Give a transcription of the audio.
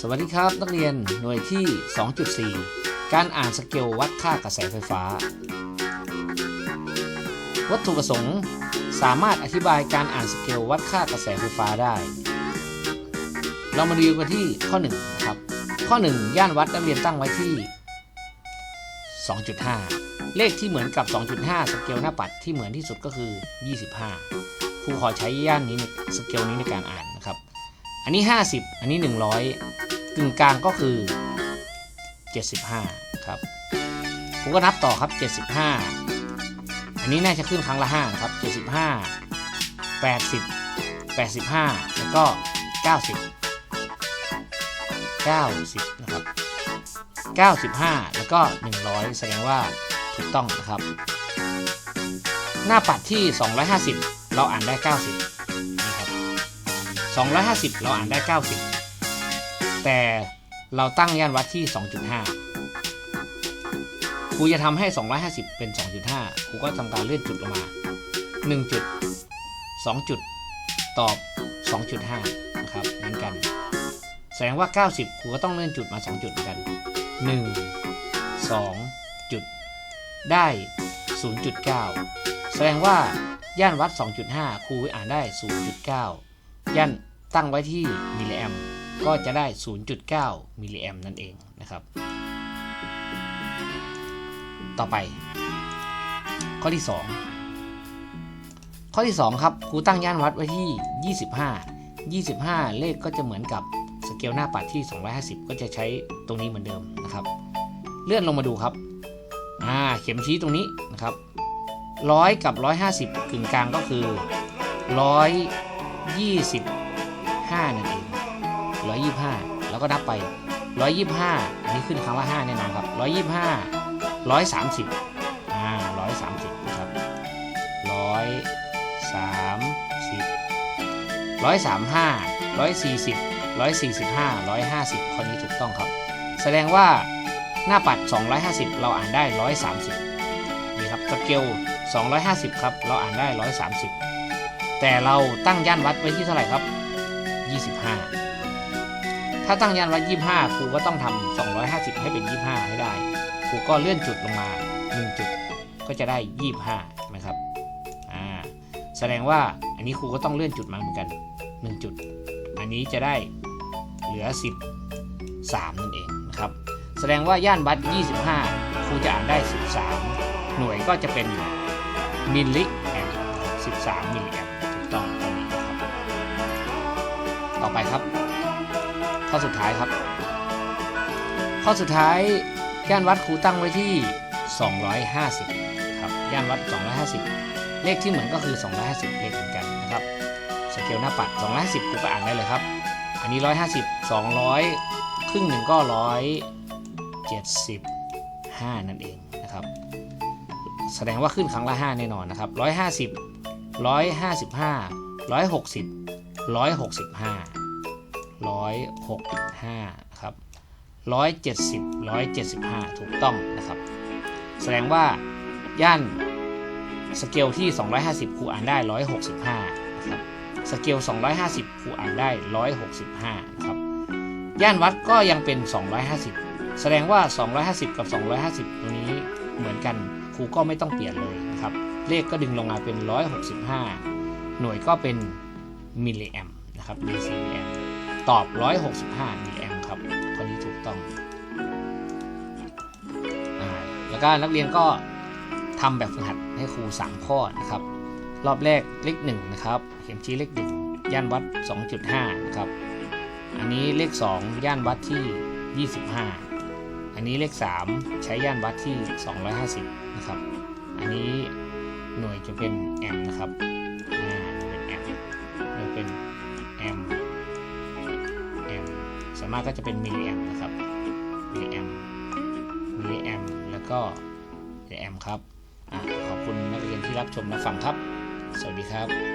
สวัสดีครับ นักเรียนหน่วยที่ 2.4 การอ่านสเกลวัดค่ากระแสไฟฟ้า วัตถุประสงค์สามารถอธิบายการอ่านสเกลวัดค่ากระแสไฟฟ้าได้ เรามาดูกันที่ข้อ1นะครับข้อ 1 ย่านวัดนักเรียนตั้งไว้ที่ 2.5 เลขที่เหมือนกับ 2.5 สเกลหน้าปัดที่เหมือนที่สุดก็คือ 25ครูขอใช้ย่านนี้ในสเกลนี้ในการอ่านนะครับ อันนี้ 50 อันนี้ 100กึ่งกลางก็คือ 75 ครับ ผมก็นับต่อครับ 75 อันนี้น่าจะขึ้นครั้งละ5นะครับ 75 80 85 แล้วก็ 90 90 นะครับ 95 แล้วก็ 100 แสดงว่าถูกต้องนะครับ หน้าปัดที่ 250 เราอ่านได้ 90 250 เราอ่านได้ 90 แต่เราตั้งย่านวัดที่ 2.5 ครูจะทำให้ 250 เป็น 2.5 ครูก็ทำการเลื่อนจุดลงมา 1 จุด 2 จุด ตอบ 2.5 นะครับเหมือนกัน แสดงว่า 90 ครูก็ต้องเลื่อนจุดมา 2 จุดเหมือนกัน 1 2 จุด ได้ 0.9 แสดงว่าย่านวัด 2.5 ครูอ่านได้ 0.9 ย่านตั้งไว้ที่มิลลิแอมก็จะได้ 0.9 มิลลิแอมนั่นเองนะครับ ต่อไป ข้อที่ 2 ข้อที่ 2 ครับครูตั้งย่านวัดไว้ที่ 25 25 เลขก็จะเหมือนกับสเกลหน้าปัดที่ 250 ก็จะใช้ตรงนี้เหมือนเดิมนะครับ เลื่อนลงมาดูครับอ่าเข็มชี้ตรงนี้นะครับร้อยกับ 150 กึ่งกลางก็คือ 100 125นั่นเอง125 แล้วก็นับไป 125 อันนี้ขึ้นครั้งละ5แน่นอนครับ 125 130อ่า130นะครับ130 135 140 145 150 ข้อนี้ถูกต้องครับ แสดงว่าหน้าปัด 250 เราอ่านได้ 130 นี่ครับ สเกล 250 ครับ เราอ่านได้ 130 แต่เราตั้งย่านวัดไว้ที่เท่าไหร่ครับ 25 ถ้าตั้งย่านวัด 25 ครูก็ต้องทำ250 ให้เป็น 25 ให้ได้ ครูก็เลื่อนจุดลงมา 1 จุดก็จะได้ 25นะครับ อ่า แสดงว่าอันนี้ครูก็ต้องเลื่อนจุดมาเหมือนกัน 1 จุด อันนี้จะได้เหลือ 13 นั่นเองนะครับ แสดงว่าย่านวัด 25 ครูจะอ่านได้ 13 หน่วยก็จะเป็นมิลลิแอม13 มิลลิแอม ไปครับ ข้อสุดท้ายครับ ข้อสุดท้ายย่านวัดครูตั้งไว้ที่ 250 ครับ ย่านวัด 250 เลขที่เหมือนก็คือ 250 เลขเหมือนกันนะครับ สเกลหน้าปัด 250ครูก็อ่านได้เลยครับ อันนี้ 150 200 ครึ่งหนึ่งก็ 175 นั่นเองนะครับ แสดงว่าขึ้นครั้งละ 5 แน่นอนนะครับ 150 155 160 165 165ครับ170 175 ถูกต้องนะครับ แสดงว่าย่านสเกลที่ 250 ครูอ่านได้ 165นะครับสเกล 250 ครูอ่านได้ 165นะครับย่านวัดก็ยังเป็น 250 แสดงว่า 250 กับ 250 ตรงนี้เหมือนกันครูก็ไม่ต้องเปลี่ยนเลยนะครับ เลขก็ดึงลงมาเป็น 165 หน่วยก็เป็นมิลลิแอมนะครับ DC มิลลิแอม ตอบ 165มิลลิแอมครับข้อนี้ถูกต้องอ่าแล้วก็นักเรียนก็ทำแบบฝึกหัดให้ครู 3 ข้อนะครับ รอบแรกเลข1นะครับ เข็มชี้เลข1ย่านวัด 2.5นะครับ อันนี้เลข 2 ย่านวัดที่ 25 อันนี้เลข 3 ใช้ย่านวัดที่ 250 นะครับ อันนี้หน่วยจะเป็นแอมนะครับ สามากก็จะเป็นมิลลิแอมนะครับมิลลิแอมมิลลิแอมแล้วก็มิลลิแอมครับอขอบคุณนักเรียนที่รับชมและฟังครับ สวัสดีครับ